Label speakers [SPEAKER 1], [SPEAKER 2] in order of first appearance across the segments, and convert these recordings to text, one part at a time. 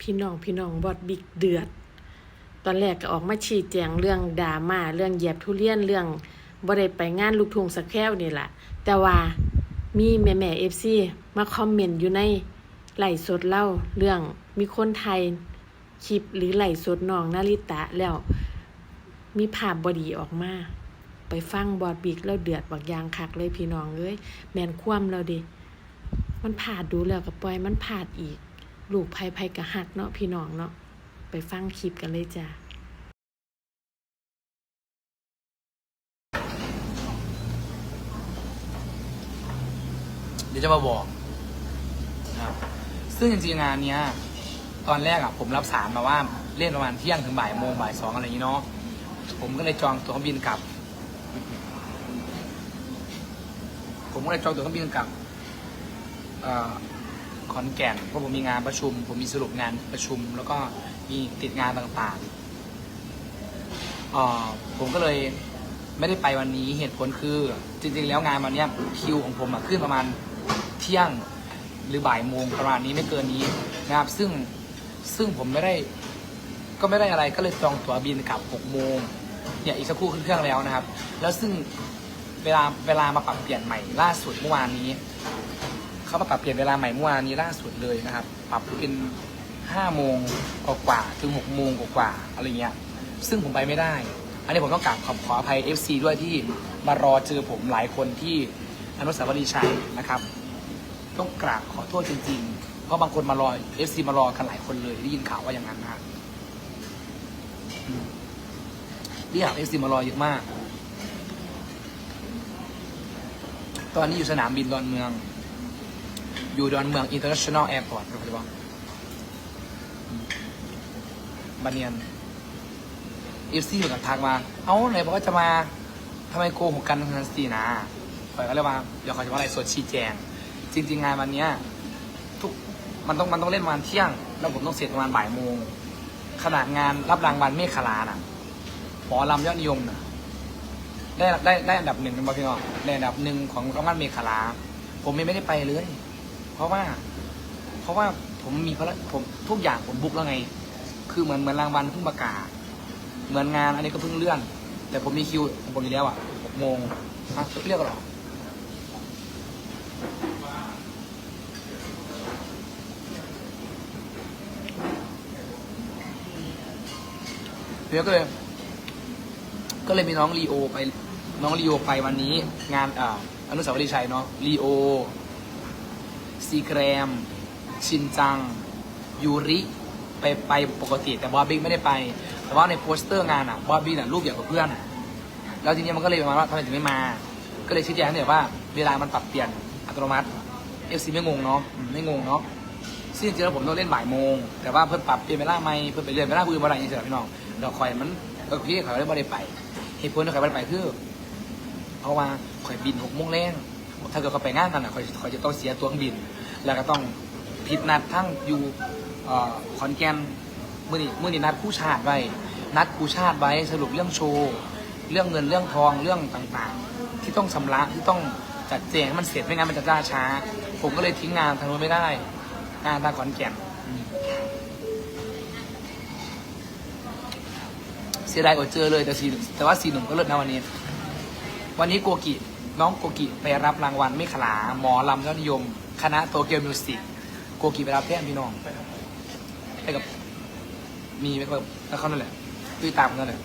[SPEAKER 1] พี่น้องพี่น้องบอดบิ๊กเดือด ตอนแรกก็ออกมาชี้แจงเรื่องดราม่าเรื่องเหยียบทุเรียนเรื่องบ่ได้ไปงานลูกทุ่งสักแควนี่แหละแต่ว่ามีแม่แม่เอฟซีมาคอมเมนต์อยู่ในไลฟ์สดเล่าเรื่องมีคนไทยคลิปหรือไลฟ์สดน้องนาริตะแล้วมีภาพบดีออกมา ไปฟังบอดบิ๊กแล้วเดือดบักยางคักเลยพี่น้องเอ้ยแมนคว่ำเราดิมันผ่าดดูแล้วก็ปล่อยมันผ่าดอีก ลูกภัยภัยกะหักเนาะพี่น้องเนาะไปฟังคลิปกันเลยจ้า
[SPEAKER 2] เดี๋ยวจะมาบอกนะครับซึ่งจริงๆงานเนี้ย ตอนแรกอะผมรับสารมาว่าเล่นประมาณเที่ยงถึงบ่ายโมงบ่ายสองอะไรอย่างนี้เนาะผมก็เลยจองตั๋วเครื่องบินกลับ ผมก็เลยจองตั๋วเครื่องบินกลับอ่อ ขอนแก่นเพราะผมมีงานประชุม ผมมีสรุปงานประชุม แล้วก็มีติดงานต่างๆผมก็เลยไม่ได้ไปวันนี้เหตุผลคือจริงๆ แล้วงานวันนี้คิวของผมอะขึ้นประมาณเที่ยงหรือบ่ายโมงประมาณนี้ไม่เกินนี้นะครับซึ่งซึ่งผมไม่ได้ก็ไม่ได้อะไรก็เลยจองตั๋วบินกลับ6โมงเนี่ยอีกสักครู่ขึ้นเครื่องแล้วนะครับ แล้วซึ่งเวลาเวลามาปรับเปลี่ยนใหม่ล่าสุดเมื่อวานนี้ เขามาปรับเปลี่ยนเวลาใหม่เมื่อวานนี้ล่าสุดเลยนะครับ ปรับเป็น5โมงกว่าๆถึง6โมงกว่าๆอะไรเงี้ย ซึ่งผมไปไม่ได้ อันนี้ผมต้องกราบขอขออภัย FC ด้วยที่มารอเจอผมหลายคนที่อนุสาวรีย์ชัยนะครับ ต้องกราบขอโทษจริงๆ เพราะบางคนมารอ FC มารอกันหลายคนเลยได้ยินข่าวว่าอย่างนั้นนะครับที่อยาก FC มารอเยอะมาก ตอนนี้อยู่สนามบินดอนเมือง อยู่ดอนเมือง International Airport ครับพี่บอลบันเนียนเอฟซีเหมือนกันทักมา เอ้าไหนบอกว่าจะมาทำไมโกหกกันทันสีนะข่อยก็เลยว่าเดี๋ยวขอยจะว่าอะไรสดชี้แจง จริง ๆ งานวันเนี้ยทุกมันต้องมันต้องเล่นประมาณเที่ยง แล้วผมต้องเสร็จประมาณบ่ายโมงขนาดงานรับรางวัลเมฆขลาน่ะหมอลำยอดนิยมน่ะได้ได้ได้อันดับหนึ่งเป็นบอพี่น้องได้อันดับหนึ่งของรางวัลเมฆขลา ผมยังไม่ได้ไปเลย เพราะว่า เพราะว่าผมมีภารผมทุกอย่างผมบุกแล้วไง คือเหมือนเหมือนรางวัลเพิ่งประกาศ เหมือนงานอันนี้ก็เพิ่งเลื่อน แต่ผมมีคิวของผมอยู่แล้วอะหกโมงฮะเรียกหรอเดี๋ยวก็เลย ก็เลยมีน้องลีโอไป น้องลีโอไปวันนี้ งานอ่าอนุสาวรีย์ชัยเนาะลีโอ ซีแกรม ชินจัง ยูริไปไปปกติแต่บอบบี้ไม่ได้ไป แต่ว่าในโปสเตอร์งานอะบอบบี้น่ะรูปใหญ่กว่าเพื่อนแล้วทีนี้มันก็เลยประมาณว่าทำไมถึงไม่มา ก็เลยชี้แจงเนี่ยว่าเวลามันปรับเปลี่ยนอัตโนมัติเอฟซีไม่งงเนาะไม่งงเนาะซึ่งจริงๆแล้วผมต้องเล่นบ่ายโมง แต่ว่าเพิ่นปรับเปลี่ยนเวลาไหมเพิ่นไปเรียนเวลาอื่นเวลาอย่างเงี้ยพี่น้องเดี๋ยวคอยมันก็พี่เขาได้บ่ได้ไปเหตุผลที่เขาไม่ได้ไปคือเพราะว่าคอยบินหกโมงแรงถ้าเกิดเขาไปงานกันอะคอยคอยจะต้องเสียตัวเครื่องบิน แล้วก็ต้องผิดนัดทั้งอยู่ขอนแก่นมื่อนี้มื่อนี้นัดคู่ชาติไว้ นัดคู่ชาติไว้สรุปเรื่องโชว์เรื่องเงินเรื่องทองเรื่องต่างๆ ที่ต้องชำระที่ต้องจัดแจงให้มันเสร็จไม่งั้นมันจะล่าช้า ผมก็เลยทิ้งงานทางนู้นไม่ได้ งานทางขอนแก่นเสียดายอดเจอเลยแต่สีแต่ว่าสีหนุ่มก็เลิศนะวันนี้ วันนี้โกกิน้องโกกิไปรับรางวัลไม่ขลาหมอลำยอดนิยม คณะโตเกียวมิวสิกโกกิไปรับแทนพี่น้องไปกับ มีไปกับแล้วเขานั่นแหละตุ้ยตามนั่นแหละ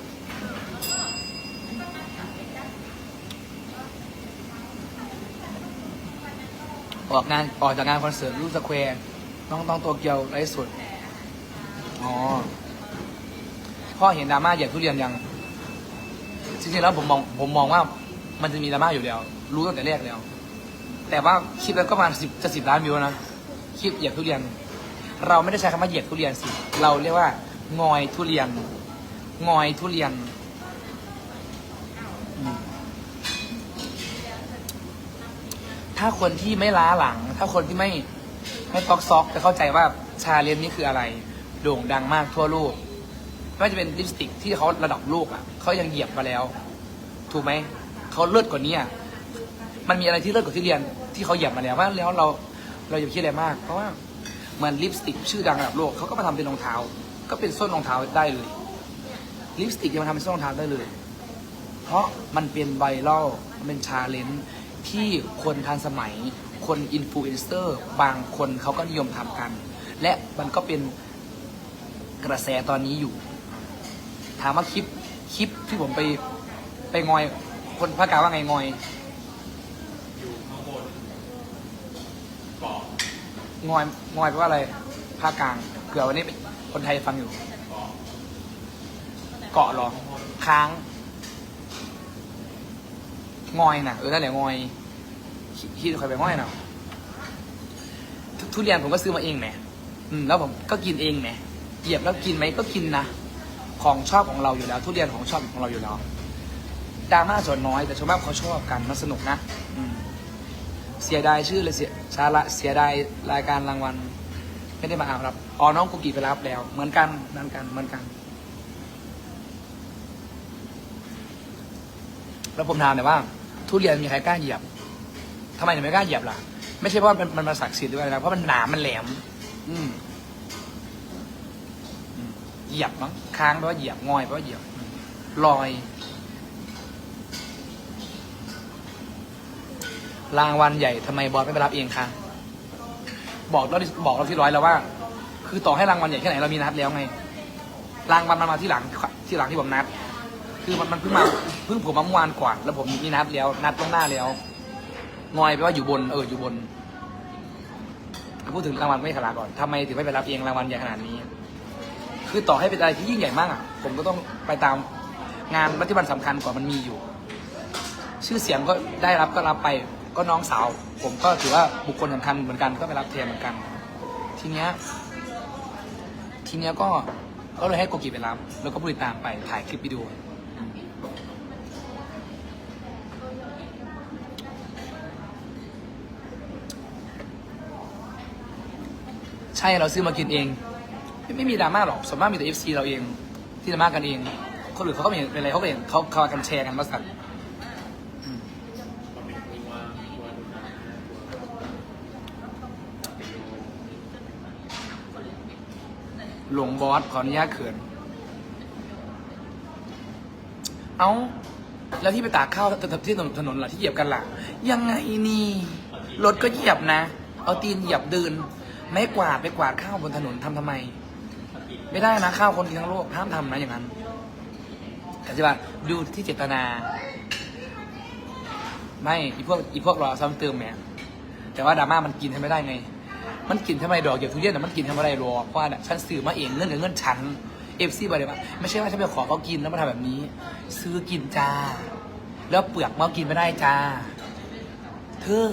[SPEAKER 2] ออกงานออกจากงานคอนเสิร์ตรูสแควร์น้องต้องโตเกียวไร้สุดอ๋อพ่อเห็นดราม่าเหยียบทุเรียนยังจริงๆแล้วผมมองผมมองว่ามันจะมีดราม่าอยู่แล้ว รู้ตั้งแต่แรกแล้ว แต่ว่าคลิปนั้นก็ประมาณสิบจะสิบล้านวิวนะคลิปเหยียบทุเรียน เราไม่ได้ใช้คำว่าเหยียบทุเรียนสิ เราเรียกว่างอยทุเรียน งอยทุเรียนอืมถ้าคนที่ไม่ล้าหลัง ถ้าคนที่ไม่ไม่ตอกซอกจะเข้าใจว่าชาเลนจ์นี้คืออะไร โด่งดังมากทั่วโลกไม่ว่าจะเป็นลิปสติกที่เขาระดับโลกอะเขายังเหยียบมาแล้ว ถูกไหม เขาเลิศกว่านี้อะมันมีอะไรที่เลิศกว่าที่เรียน ที่เขาเหยียบมาแล้วว่าแล้วเราเราอย่าคิดอะไรมาก เพราะว่าเหมือนลิปสติกชื่อดังระดับโลกเขาก็มาทำเป็นรองเท้า ก็เป็นส้นรองเท้าได้เลยลิปสติกยังมาทำเป็นส้นรองเท้าได้เลย เพราะมันเป็นไวรัลมันเป็นชาเลนจ์ที่คนทันสมัย คนอินฟลูเอนเซอร์บางคนเขาก็นิยมทำกัน และมันก็เป็นกระแสตอนนี้อยู่ ถามว่าคลิปคลิปที่ผมไปไปงอย คนภาคกลางว่าไงงอย
[SPEAKER 3] ข้างบนเกาะ
[SPEAKER 2] งอยงอยแปลว่าอะไรภาคกลางเผื่อวันนี้เป็นคนไทยฟังอยู่
[SPEAKER 3] เกาะ
[SPEAKER 2] เหรอ ค้าง งอยน่ะเออนั่นแหละงอยคิคิดใครไปงอยน่ะทุทุเรียนผมก็ซื้อมาเองแหมอืมแล้วผมก็กินเองแหมเหยียบแล้วกินไหมก็กินนะของชอบของเราอยู่แล้ว ทุเรียนของชอบของเราอยู่แล้วดราม่าส่วนน้อยแต่ชาวบ้านเขาชอบกันมันสนุกนะ อืม เสียดายชื่อเลยเสียชาละเสียดายรายการรางวัล ไม่ได้มาอารับอ๋อน้องกุกีไปรับแล้ว เหมือนกันเหมือนกันเหมือนกัน แล้วผมถามหน่อยว่า ทุเรียนมีใครกล้าเหยียบทำไมถึงไม่กล้าเหยียบล่ะ ไม่ใช่เพราะมันมันมาศักดิ์สิทธิ์ด้วยนะเพราะมันหนามมันแหลม อืมเหยียบมั้งค้างแปลว่าเหยียบงอยแปลว่าเหยียบลอย รางวัลใหญ่ทำไมบอสไม่ไปรับเองคะบอกเราบอกเราที่ร้อยแล้วว่า คือต่อให้รางวัลใหญ่แค่ไหนเรามีนัดแล้วไง รางวัลมันมาที่หลังที่หลังที่ผมนัด คือมันมันเพิ่งมาเพิ่งผมมาเมื่อวานก่อนแล้วผมมีนัดแล้ว นัดล่วงหน้าแล้วงอยแปว่าอยู่บนเอออยู่บนพูดถึงรางวัลไม่ขลาก่อนทำไมถึงไม่ไปรับเองรางวัลใหญ่ขนาดนี้ คือต่อให้เป็นอะไรที่ยิ่งใหญ่มากอะ ผมก็ต้องไปตามงานที่มันสำคัญกว่ามันมีอยู่ ชื่อเสียงก็ได้รับก็รับไป ก็น้องสาว ผมก็ถือว่าบุคคลสำคัญเหมือนกันก็ไปรับแทนเหมือนกัน ทีเนี้ยทีเนี้ยก็ก็เลยให้โกกิไปรับ แล้วก็ผู้ติตามไปถ่ายคลิปวิดีโอใช่เราซื้อมากินเอง ไม่มีดราม่าหรอกส่วนมากมีแต่เอฟซีเราเอง ที่ดราม่ากันเอง คนอื่นเขาก็ไม่เห็นเป็นไรเขาก็เห็นเขาเขากันแชร์กันมาสั่อืม
[SPEAKER 3] ก็เป็นที่ว่าว่าดูนะ
[SPEAKER 2] หลวงบอสขออนุญาตเขิน เอาแล้วที่ไปตากข้าวที่ถนนถนนล่ะที่เหยียบกันล่ะ ยังไงนี่รถก็เหยียบนะ เอาตีนเหยียบเดิน ไม่กวาดไปกวาดข้าวบนถนนทำทำไม ไม่ได้นะข้าวคนกินทั้งโลกห้ามทำนะอย่างนั้นแต่จะว่าดูที่เจตนา ไม่อีพวกอีพวกรอซ้ำเติมแหมแต่ว่าดราม่ามันกินให้ไม่ได้ไง มันกินทำไมดอกเหยียบทุเรียนแต่ะมันกินทำอะไรหรอกเพราะว่าฉันซื้อมาเองเงินกับเงินฉันเอฟซีบอกเลยว่าไม่ใช่ว่าฉันไปขอเขากินแล้วมาทำแบบนี้ ซื้อกินจ้า แล้วเปลือกมากินไม่ได้จ้าเธอ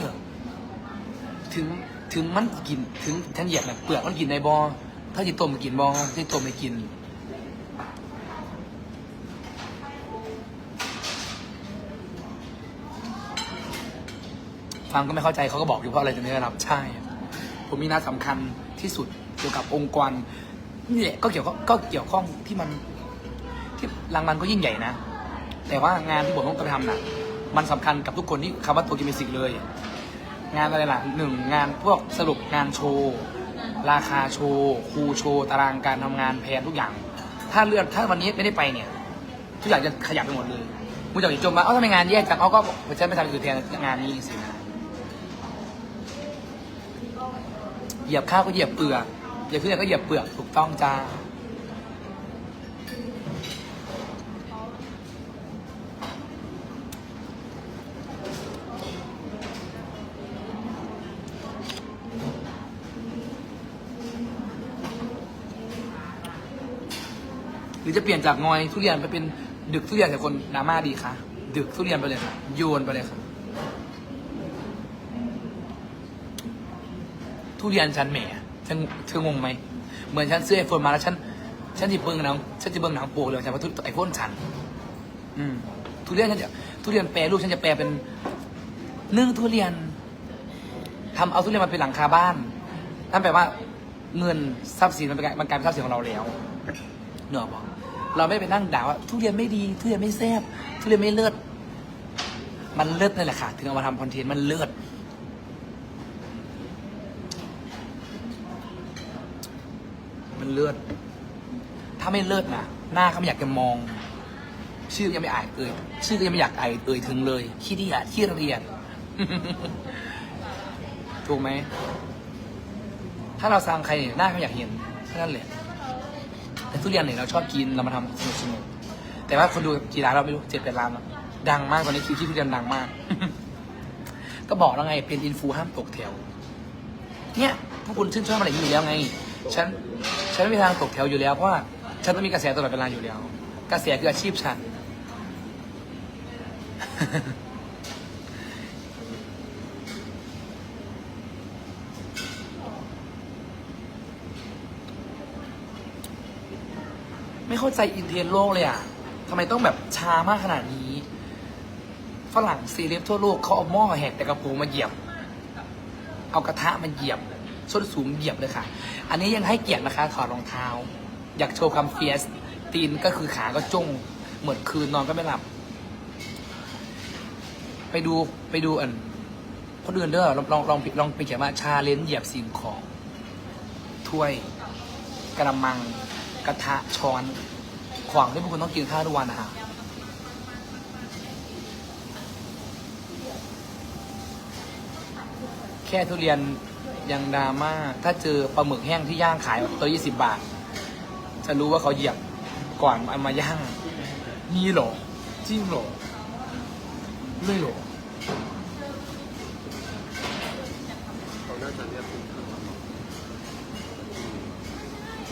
[SPEAKER 2] ถึงถึงมันกินถึงฉันเหยียบแบบเปลือกมันกินในบอถ้าจิต้มกินบอที่ต้มไม่กินฟังก็ไม่เข้าใจเขาก็บอกอยู่เพราะอะไรจะไม่ได้รับใช่ ผมมีนัดสำคัญที่สุดเกี่ยวกับองค์กรนี่แหละก็เกี่ยวข้องก็เกี่ยวข้องที่มันที่รางวัลก็ยิ่งใหญ่นะ แต่ว่างานที่ผมต้องไปทำน่ะ มันสำคัญกับทุกคนที่คำว่าตัวกิมมิสิกเลย งานอะไรล่ะหนึ่งงานพวกสรุปงานโชว์ราคาโชว์ครูโชว์ตารางการทำงานแผนทุกอย่าง ถ้าเลื่อนถ้าวันนี้ไม่ได้ไปเนี่ย ทุกอย่างจะขยับไปหมดเลยมึงจะอย่าจมว่าเอ้าทำไมงานแยกจังเอาก็ฉันไปทำอื่นแทนงานนี้สินะ เหยียบข้าวก็เหยียบเปลือกเหยียบขึ้นก็เหยียบเปลือกถูกต้องจ้าหรือจะเปลี่ยนจากงอยทุเรียนไปเป็นดึกทุเรียนแต่คนดราม่าดีคะดึกทุเรียนไปเลยค่ะโยนไปเลยค่ะ ทุเรียนฉันแหมฉันเธองงไหมเหมือนฉันซื้อไอโฟนมาแล้วฉันฉันจะเบิ้งหนังฉันจะเบิ้งหนังโปเลยฉันว่าทุไอโฟนฉัน อืมทุเรียนฉันจะทุเรียนแปรรูปฉันจะแปลเป็นนึ่งทุเรียนทำเอาทุเรียนมาเป็นหลังคาบ้านนั่นแปลว่าเงินทรัพย์สินมันเป็นการมันกลายเป็นทรัพย์สินของเราแล้วเนอะบอกเราไม่ไปนั่งด่าว่าทุเรียนไม่ดี ทุเรียนไม่แซ่บทุเรียนไม่เลิศมันเลิศนั่นแหละค่ะถึงเอามาทำคอนเทนต์มันเลิศ มัน เลือดถ้าไม่เลิศนะหน้าเขาไม่อยากจะมอง ชื่อยังไม่อ่านเอ่ยชื่อก็ยังไม่อยากอ่านเอ่ยถึงเลยขี้เดียดขี้เรียนถูกไหมถ้าเราสร้างใครหน้าเขาอยากเห็นแค่นั้นแหละแต่ทุเรียนเนี่ยเราชอบกินเรามาทำสนุกสนุกแต่ว่าคนดูกี่ล้านเราไม่รู้เจ็ดแปดล้านแล้วดังมากตอนนี้คิวที่ทุเรียนดังมาก ก็บอกแล้วไงเป็นอินฟูห้ามตกแถว เนี่ยพวกคุณชื่นชอบอะไรอยู่แล้วไง ฉันฉันไม่มีทางตกแถวอยู่แล้วเพราะว่าฉันต้องมีกระแสตลอดเวลาอยู่แล้ว กระแสคืออาชีพฉัน ไม่เข้าใจอินเทรนด์โลกเลยอะทำไมต้องแบบช้ามากขนาดนี้ ฝรั่งซีเรียทั่วโลกเขาเอาหม้อแหกแต่กระปูมาเหยียบ เอากระทะมาเหยียบ ส้นสูงเหยียบเลยค่ะ อันนี้ยังให้เกียรตินะคะถอดรองเท้า อยากโชว์ความเฟียสตีนก็คือขาก็จ้งเหมือนคืนนอนก็ไม่หลับ ไปดูไปดูอันคนอื่นเด้อลองลองลองลองไปเขียนว่าชาเลนจ์เหยียบสิ่งของ ถ้วยกระมัง กระทะช้อนของที่พวกคุณต้องกินข้าวทุกวันนะคะแค่ทุเรียน ยังดราม่าถ้าเจอปลาหมึกแห้งที่ย่างขายตัวยี่สิบบาท จะรู้ว่าเขาเหยียบก่อนเอามาย่างนี่หรอจริงหรอไม่เหรอ
[SPEAKER 3] เขาน่าจะเรียกคุณ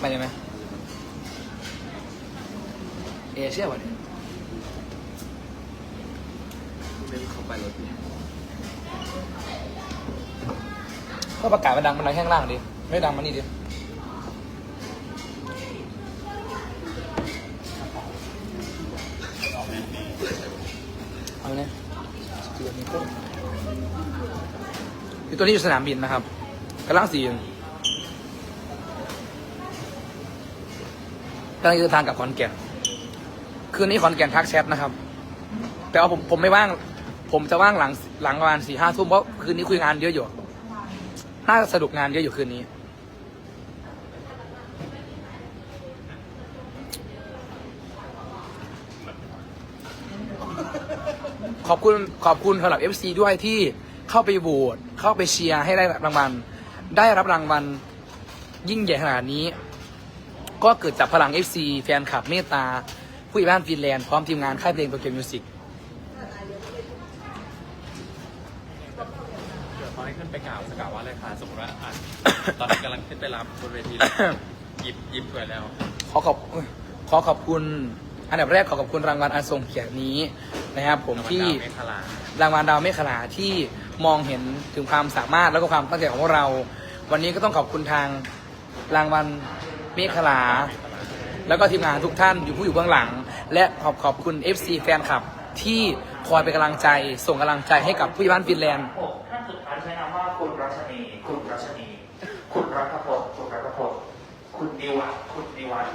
[SPEAKER 2] ไปเลยไหมเอเชียวะเนี่ย
[SPEAKER 3] เป็นเขาไปรถเนี่ย
[SPEAKER 2] ก็ประกาศมาดังมันดังแข้างล่างดิไม่ดังมานี่ดิเอาเนี่ยตัวนี้อตัวนี้อยู่สนามบินนะครับกำลังสีกำลังจะเดินทางกับขอนแก่นคืนนี้ขอนแก่นทักแชทนะครับ แต่ว่าผมผมไม่ว่าง ผมจะว่างหลังหลังประมาณสี่ห้าทุ่มเพราะคืนนี้คุยงานเยอะอยู่ น่าจะสนุกงานเยอะอยู่คืนนี้ ขอบคุณขอบคุณสำหรับ FC ด้วยที่เข้าไปโหวตเข้าไปเชียร์ให้ได้รางวัล ได้รับรางวัลยิ่งใหญ่ขนาดนี้ ก็เกิดจากพลัง FC แฟนคลับเมตตา ผู้ใหญ่บ้านฟินแลนด์พร้อมทีมงานค่ายเพลงโตเกียวมิวสิก
[SPEAKER 3] เดี๋ยวตอนนี้ขึ้นไปกล่าว สกล่าวว่าอะไรคะสมมติว่าอะตอนนี้กำลังขึ้นไปรับบนเวทีแล้วหยิบหยิบถ้วยแล้ว
[SPEAKER 2] ขอขอบขอขอบคุณ อันดับแรกขอขอบคุณรางวัลอันทรงเกียรตินี้นะครับผมที่
[SPEAKER 3] ดาวเมฆลารา
[SPEAKER 2] งวัลดาวเมฆขลาที่มองเห็นถึงความสามารถแล้วก็ความตั้งใจของพวกเรา วันนี้ก็ต้องขอบคุณทางรางวัลเมฆขลา แล้วก็ทีมงานทุกท่านอยู่ผู้อยู่เบื้องหลัง และขอบขอบคุณ FC แฟนคลับที่คอยเป็นกำลังใจ ส่งกำลังใจให้กับผู้ใหญ่บ้านฟินแลนด์
[SPEAKER 4] หกท่านสุดท้ายใช้นามว่าคุณรัชนี คุณรัชนี คุณรัฐพลคุณรัฐพลคุณ นิวัฒน์คุณนิวัฒน์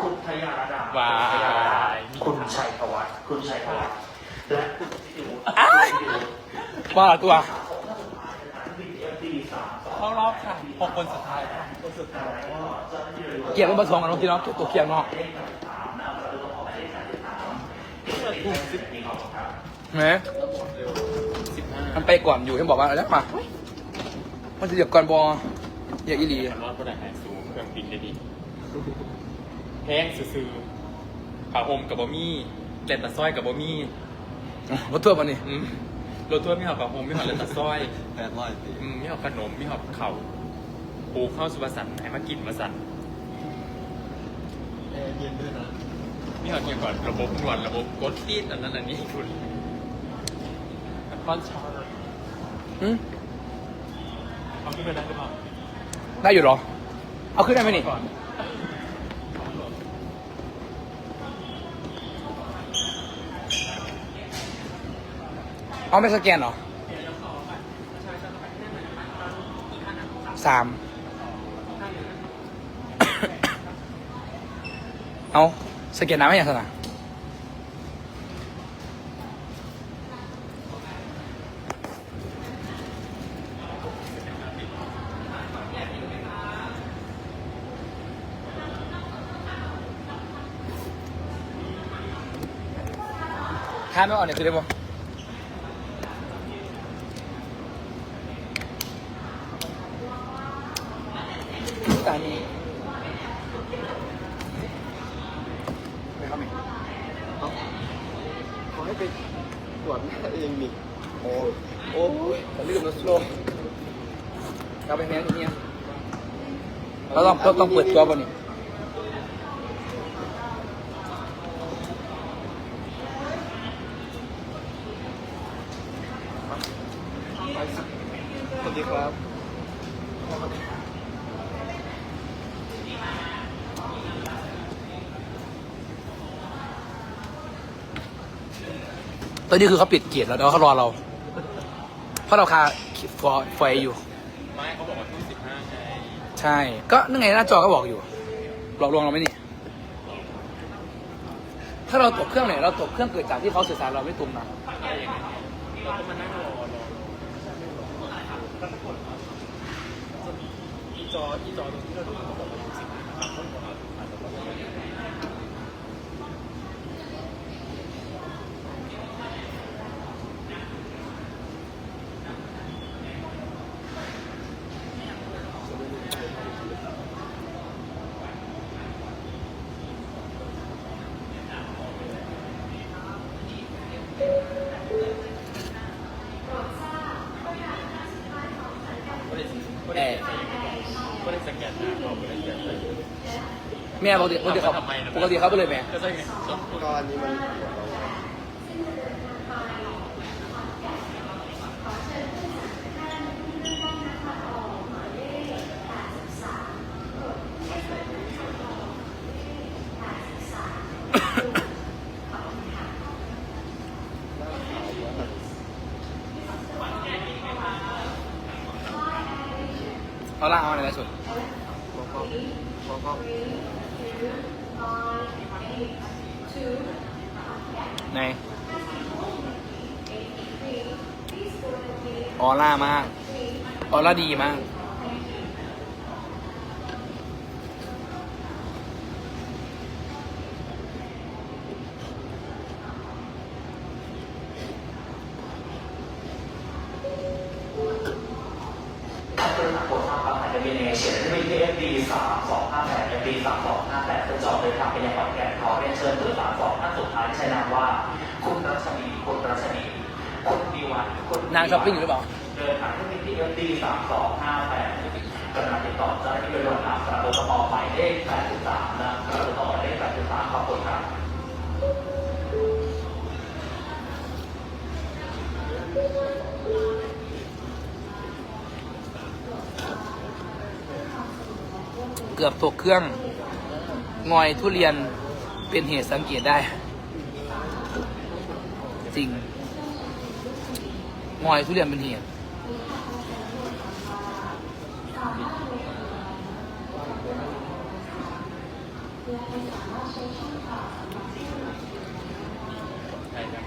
[SPEAKER 4] คุณพยาดา
[SPEAKER 3] ว้า
[SPEAKER 4] คุณพยาดาย
[SPEAKER 3] มี
[SPEAKER 4] คุณชัยธวัฒน์คุณชัยธวัฒน์และคุณพิยุทธ์
[SPEAKER 2] อ้าย
[SPEAKER 4] คุณพิยุทธ์
[SPEAKER 2] ว่าตัว
[SPEAKER 4] วีเอฟดีสามสอง
[SPEAKER 3] เข้ารอบค่ะหกคนสุดท้ายค่ะ
[SPEAKER 4] คนสุดท้ายก็เจ้าหน้าที่เลย
[SPEAKER 2] เกียร์มันผสมกันเนาะพี่เนาะตัวเกียร์เนาะเห็นไหมมันไปก่อนอยู่ที่บอกว่าแล้วมามันจะเดี๋ยวก่อนบออย่าอีหลี
[SPEAKER 3] ฉันรอดคนไหนหายสูง เครื่องบินได้ดีแพงซื้อๆผ้าห่มกับบะมี่เลนตะสร้อยกับบะมี่
[SPEAKER 2] มาตัวมันนี่
[SPEAKER 3] อืมรถทัวร์มีหอบผ้าห่มมีหอบเลนตะสร้อย
[SPEAKER 5] แปดร้อยปี
[SPEAKER 3] อืมมีหอบขนมมีหอบเข่าวปูเข้าสุภาษันให้มากินมาสั่น
[SPEAKER 5] แอร์เย็นด้วยนะ
[SPEAKER 3] มีหอบเกี่ยวกับระบบนวดระบบกดตีดอันนั้นอันนี้คุณก้อนชาร์
[SPEAKER 2] หืม
[SPEAKER 3] เอาขึ้นไปได้หรือเปล่า
[SPEAKER 2] ได้อยู่เหรอ เอาขึ้นได้ไหมนี่ เอาไม่สแกนเหรอสาม เอาสแกนน้ำไม่อย่างสนะ ทานไม่ออกเนี่ยคือได้บ่ตานี้ไปเข้าไหม
[SPEAKER 5] ขอให้ไปตรวจหน้าเองนี่โอ้โอ้ยแต่ลืมแล้วโลก
[SPEAKER 2] เราไปแม่งเนี่ยเราต้องต้องต้องเปิดตัวป่ะนี่
[SPEAKER 5] สวัสดีครับ
[SPEAKER 2] ตอนนี้คือเขาปิดเกียรติแล้วแต่ว่าเขารอเรา เพราะเราคาฟอไฟอยู่
[SPEAKER 3] ไม่เขาบอกว่าทุ่มสิบห้าไง
[SPEAKER 2] ใช่ ก็นั่นไงหน้าจอก็บอกอยู่หลอกลวงเราไหมนี่ ถ้าเราตกเครื่องไหนเราตกเครื่องเกิดจากที่เขาสื่อสารเราไม่ตรงนะ
[SPEAKER 3] เราก็มานั่งรอรออีจออีจอตรงที่เราดูเขาบอกว่าทุ่มสิบห้าคนของเราอาจจะต้อง
[SPEAKER 2] แอร์
[SPEAKER 3] ก็ได้สแกนหน้าเขาก็ได้สแกนเลย
[SPEAKER 2] แม่ปกติปกติเขา
[SPEAKER 3] ทำไมนะ
[SPEAKER 2] ปกติเขาไปเลยแม่
[SPEAKER 3] ก็ใช่ไง
[SPEAKER 5] ก็อันนี้มัน
[SPEAKER 2] เขาล่างเอาอะไรสุด
[SPEAKER 5] พอก็พอก็
[SPEAKER 2] ใน ออร่ามาก ออร่าดีมาก
[SPEAKER 4] นางช้อ
[SPEAKER 2] ปปิ้งอยู่หรือเปล่า
[SPEAKER 4] เดินทางที่ที่ FD สามสองห้าแปดกำลังติดต่อเจ้าหน้าที่โดยด่วนครับกระโดดต่อหมายเลขแปดสิบสามนะกระโดดต่อหมายเลขแปดสิบสามขอบคุณครับ
[SPEAKER 2] เกือบตกเครื่อง งอยทุเรียนเป็นเหตุสังเกตได้ จริง งอยทุเรียนเป็นเหตุ
[SPEAKER 3] ใช่ครับ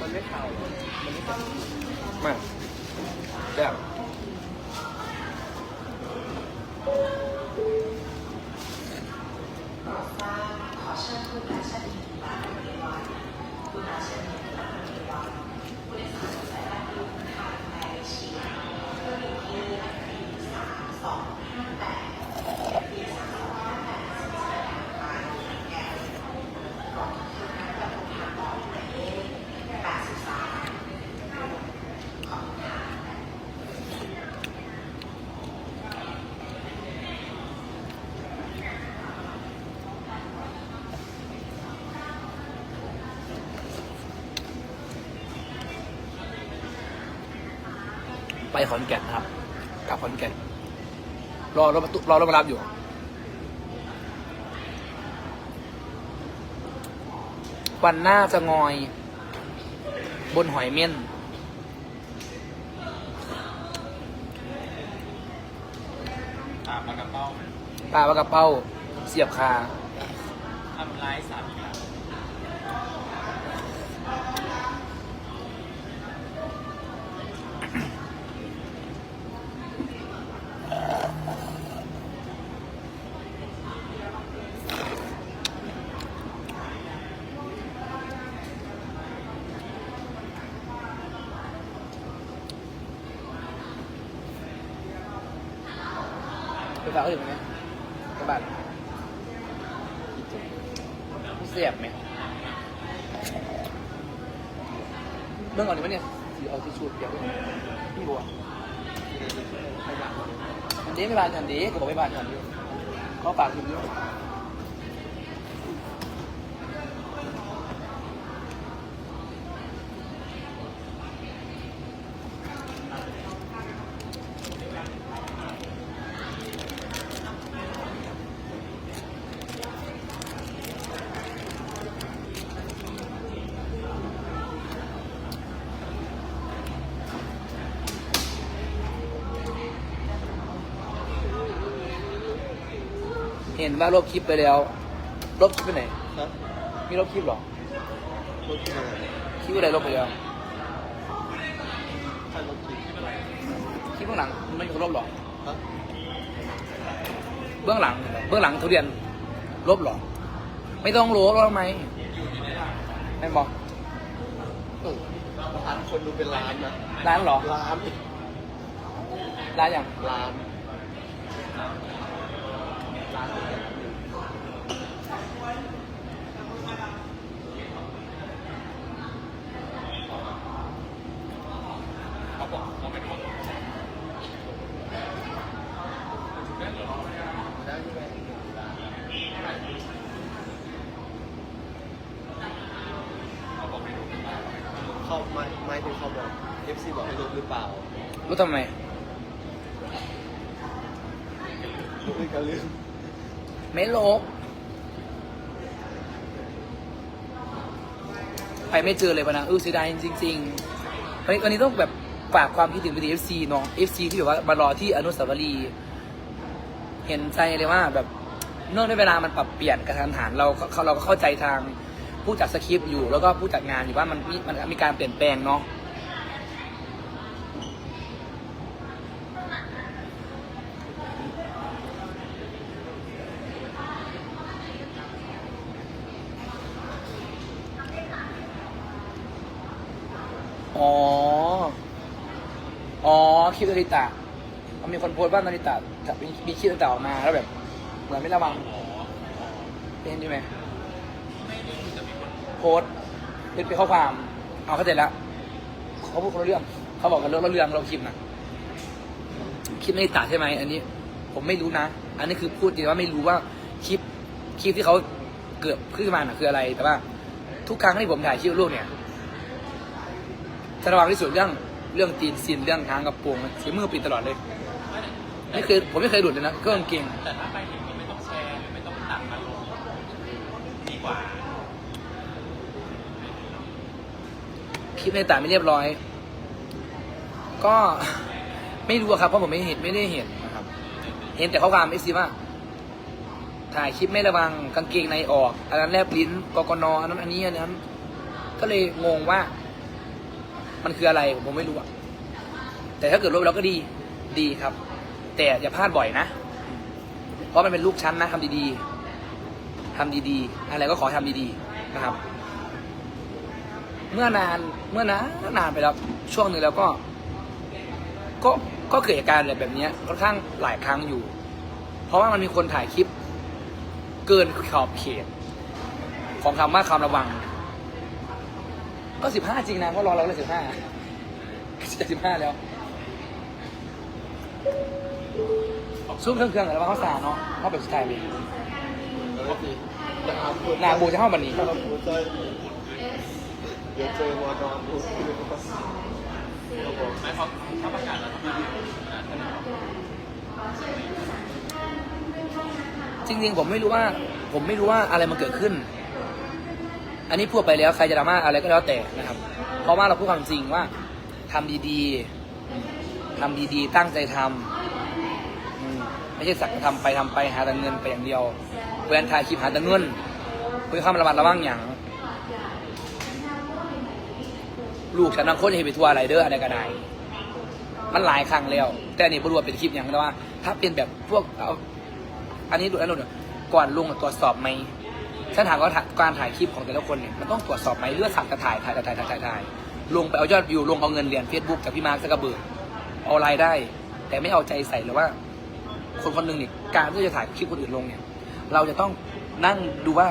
[SPEAKER 5] มันไม่ข่าวมันไม่ข่าว
[SPEAKER 2] มากแบบ ไปขอนแก่นนะครับกลับขอนแก่นรอรถมาตุรอรถมารับอยู่ วันหน้าจะงอย บนหอยเม่น
[SPEAKER 3] ตามมากระเป้า
[SPEAKER 2] ปลาปลากระเป้า
[SPEAKER 3] เเสี
[SPEAKER 2] ยบคา
[SPEAKER 3] ทำร้ายสามี แล้ว
[SPEAKER 2] ไปฝากเขาอยู่ไหมกระบาดเสียบไหมเรื่องก่อนดีไหมเนี่ยสีเอาที่ชูดเปียกด้วพี่บัวอันนี้ไม่บานทันดีก็บอกไม่บานทันดีเขาฝากถึงด้วย นว่าลบคลิปไปแล้วลบคลิปไปไหน
[SPEAKER 5] นะ
[SPEAKER 2] มีลบคลิปเหรอ
[SPEAKER 5] รถที่ไหน
[SPEAKER 2] คลิปอะไรลบไปแล้ว
[SPEAKER 5] ใช่รถที่
[SPEAKER 2] คลิปเบื้องหลังมันไม่มีคนลบหรอ
[SPEAKER 5] ฮะ
[SPEAKER 2] เบื้องหลังเบื้องหลังทุเรียนลบหรอไม่ต้องลบแล้วทำไมแม่นบอก
[SPEAKER 5] เออร้านคนดูเป็นล้านนะ
[SPEAKER 2] ร้านเหรอ
[SPEAKER 5] ล้าน
[SPEAKER 2] ร้านอย่าง
[SPEAKER 5] ล้าน
[SPEAKER 3] เขาบอกเขาไม่รู้
[SPEAKER 5] ได้ไหมเขาไม่ไม่ถึงเขาบอก FC บอกให้ลบหรือเปล่า
[SPEAKER 2] รู้ทำไม
[SPEAKER 5] ลบอีกการลืม
[SPEAKER 2] ไม่ลบ ไปไม่เจอเลยปะนะเออเสียดายจริงๆวันนี้วันนี้ต้องแบบฝากความคิดถึงไปถึงเอฟซีน้องเอฟซีที่แบบว่ามารอที่อนุสาวรีย์เห็นใจเลยว่าแบบเนื่องด้วยเวลามันปรับเปลี่ยนกระทันหันเราเราเราก็เข้าใจทางผู้จัดสคริปต์อยู่แล้วก็ผู้จัดงานอยู่ว่ามันมีมันมีการเปลี่ยนแปลงเนาะอ๋อ อ๋ อคลิปนาริตะมันมีคนโพสต์ว่านาริตะจะมีมีคลิปนาริตะออกมาแล้วแบบ เหมือนไม่ระวังเป็นใช่ไหมโพสต์เป็นเป็นข้อความ เอาเข้าใจแล้วเขาพูดคนละเรื่อง เขาบอกกันเรื่องละเรื่องเราคลิปนะคลิปนาริตะใช่ไหมอันนี้ ผมไม่รู้นะ อันนี้คือพูดจริงว่าไม่รู้ว่าคลิปคลิปที่เขาเกิดขึ้นมาน่ะคืออะไรแต่ว่า ทุกครั้งที่ผมถ่ายคลิปลูกเนี่ยจะระวังที่สุดเรื่อง เรื่องตีนซินเรื่องทางกระโปรงสีมือปิดตลอดเลย ไม่เคยผมไม่เคยหลุดเลยนะก็กางเกง
[SPEAKER 3] แต่ถ้าไปถึงก็ไม่ต้องแชร์หรือไม่ต้องตัดมาลงดีกว่า
[SPEAKER 2] คลิปในต่างไม่เรียบร้อย ก็ไม่รู้อะครับเพราะผมไม่เห็นไม่ได้เห็นนะครับ เห็นแต่ข้อความเอฟซีว่าถ่ายคลิปไม่ระวังกางเกงในออกอันนั้นแลบลิ้นกกนอันนั้นอันนี้อันนั้น ก็เลยงงว่า มันคืออะไรผมไม่รู้อะแต่ถ้าเกิดลบแล้วก็ดีดีครับ แต่อย่าพลาดบ่อยนะ เพราะมันเป็นลูกชั้นนะทำดีๆทำดีๆ อะไรก็ขอทำดีๆนะครับ เมื่อนานเมื่อนานนานไปแล้วช่วงหนึ่งแล้วก็ ก็ก็เกิดเหตุการณ์แบบนี้ค่อนข้างหลายครั้งอยู่ เพราะว่ามันมีคนถ่ายคลิป เกินขอบเขต ของคำว่าคำระวัง ก็สิบห้าจริงนะเพราะรอเราเลยสิบห้าจะสิบห้าแล้วซุ้มเครื่องเครื่องอะไรว่าเขาสาเนาะเขาแบบสไตล์เลย
[SPEAKER 5] แล้วสิจะอาบ
[SPEAKER 2] หนาบูจะเข้าบันนี้
[SPEAKER 5] เดี๋ยวเจอวอร์ดอนพูดคือเขาบอก
[SPEAKER 3] ไม่พราะถ้าประกาศแล้วทำไม
[SPEAKER 2] จริงๆผมไม่รู้ว่า ผมไม่รู้ว่าอะไรมันเกิดขึ้น อันนี้พูดไปแล้วใครจะดราม่าอะไรก็แล้วแต่นะครับ เพราะว่าเราพูดความจริงว่าทำดีๆทำดีๆ ตั้งใจทำอืมไม่ใช่สักทำไปทำไปหาแต่เงินไปอย่างเดียวแวนถ่ายคลิปหาแต่เงินเพื่อข้ามระมัดระวังอย่าง ลูกฉันนังคนเห็นไปทัวร์อะไรเด้ออะไรก็ได้มันหลายครั้งแล้ว แต่อันนี่บรู้ว่าเป็นคลิปอย่างแต่ว่า ถ้าเป็นแบบพวกเอาอันนี้ดูแล้วดูก่อนลุงตรวจสอบไหม ฉันถามว่าการถ่ายคลิปของแต่ละคนเนี่ยมันต้องตรวจสอบไหมเลือดสักกระถ่ายถ่ายถ่ายถ่ายถ่ายถ่ายลงไปเอายอดวิวลงเอาเงินเหรียญเฟซบุ๊กจากพี่มาร์คซักกระเบิดเอารายได้ แต่ไม่เอาใจใส่เลยว่า คนคนหนึ่งเนี่ยการที่จะถ่ายคลิปคนอื่นลงเนี่ย เราจะต้องนั่งดูว่า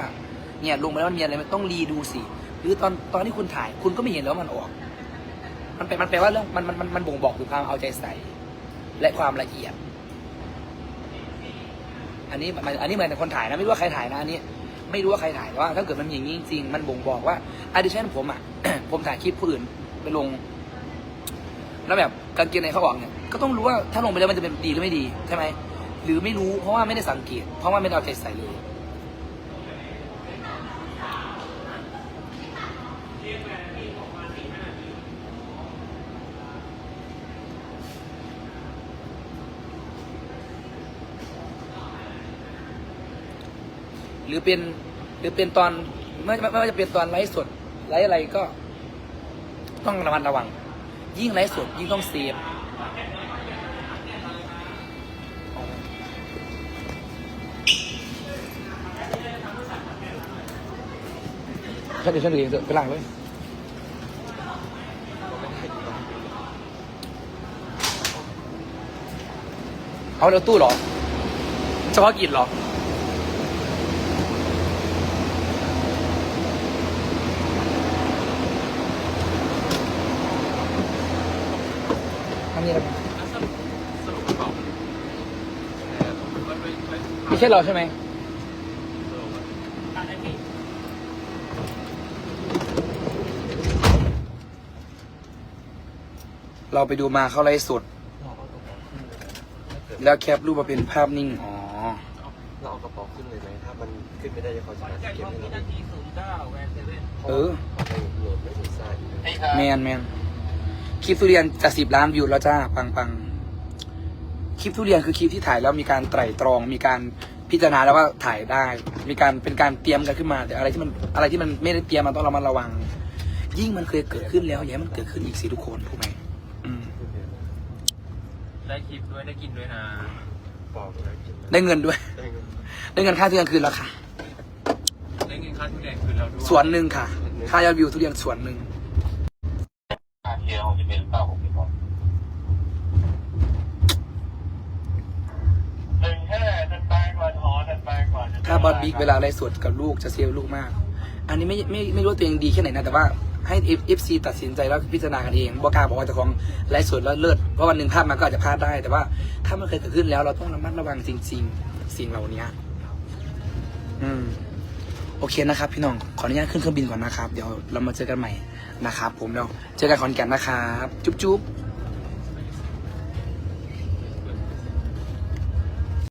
[SPEAKER 2] เนี่ยลงไปแล้วมันมีอะไรมันต้องรีดูสิหรือตอนตอนที่คุณถ่ายคุณก็ไม่เห็นแล้วมันออก มันเป็นมันแปลว่าเรื่องมันมันมันมันบ่งบอกถึงความเอาใจใส่ และความละเอียด อันนี้อันนี้เหมือนคนถ่ายนะไม่รู้ว่าใครถ่ายนะอันนี้ ไม่รู้ว่าใครถ่ายว่า ถ้าเกิดมันมีอย่างนี้จริงๆมันบ่งบอกว่าอดิชั่นผมอะ ผมถ่ายคลิปผู้อื่นไปลง แล้วแบบกางเกงในเขาออกเนี่ยก็ต้องรู้ว่าถ้าลงไปแล้วมันจะเป็นดีหรือไม่ดีใช่ไหมหรือไม่รู้เพราะว่าไม่ได้สังเกต เพราะว่าไม่ได้เอาใจใส่เลย รือเป็นหรือเป็นตอนไม่ไม่ไม่ว่าจะเป็นตอนไลฟ์สดไลฟ์อะไรก็ ต้องระมัดระวัง ยิ่งไลฟ์สดยิ่งต้องเซฟฉันเดี๋ยวฉันดูเองเถอะไปล้างเลยเอาแล้วตู้เหรอเฉพาะกิจเหรอ อันนี้อะไรไม่ใช่เราใช่ไหมเราไปดูมาเขาไลฟ์สดแล้วแคปรูปมาเป็นภาพนิ่ง อ๋อ
[SPEAKER 5] เราเอากระเป๋าขึ้นเลยไหมถ้ามันขึ้นไม่ได้จะเขาจะมาเก็บให้เรา
[SPEAKER 2] เออ
[SPEAKER 5] เอาไปโหลดไม่ถึงซ่าอีก
[SPEAKER 2] แมนแมนคลิปทุเรียนจะสิบล้านวิวแล้วจ้า ปังปังคลิปทุเรียนคือคลิปที่ถ่ายแล้วมีการไตร่ตรองมีการ พิจารณาแล้วว่าถ่ายได้ มีการเป็นการเตรียมกันขึ้นมา แต่อะไรที่มันอะไรที่มันไม่ได้เตรียมมันต้องระมัดระวัง ยิ่งมันเคยเกิดขึ้นแล้วอย่าให้มันเกิดขึ้นอีกสิทุกคนถูกไหมอืม
[SPEAKER 3] ได้คลิปด้วยได้กินด้วยนะ
[SPEAKER 5] บอกเลยกิน
[SPEAKER 2] ได้เงินด้วย
[SPEAKER 5] ได้เงิน
[SPEAKER 2] ได้เงินค่าทุเรียนคืนแล้วค่ะ
[SPEAKER 3] ได้เงินค่าทุเรียนคืนเราด้วย
[SPEAKER 2] ส่วนหนึ่งค่ะ ค่ายอดวิวทุเรียนส่วนหนึ่ง
[SPEAKER 4] เทียร์ของจะเป็นเก้าหกสิบหกหนึ่งห้าทันไปก่อนหอทันไปก่อน
[SPEAKER 2] ถ้าบอสบิ๊กเวลาไลฟ์สดกับลูกจะเซฟลูกมาก อันนี้ไม่ไม่ไม่รู้ว่าตัวเองดีแค่ไหนนะแต่ว่าให้เอฟซีตัดสินใจแล้วพิจารณากันเองบอกล้าบอกว่าจะของไลฟ์สดแล้วเลิศเพราะวันหนึ่งภาพมันก็อาจจะพลาดได้ แต่ว่าถ้ามันเคยเกิดขึ้นแล้วเราต้องระมัดระวังจริง ๆ สิ่งเหล่านี้อืมโอเคนะครับพี่น้องขออนุญาตขึ้นเครื่องบินก่อนนะครับ เดี๋ยวเรามาเจอกันใหม่นะครับ ผมเดี๋ยวเจอกันขอนแก่นนะครับ จุ๊บจุ๊บ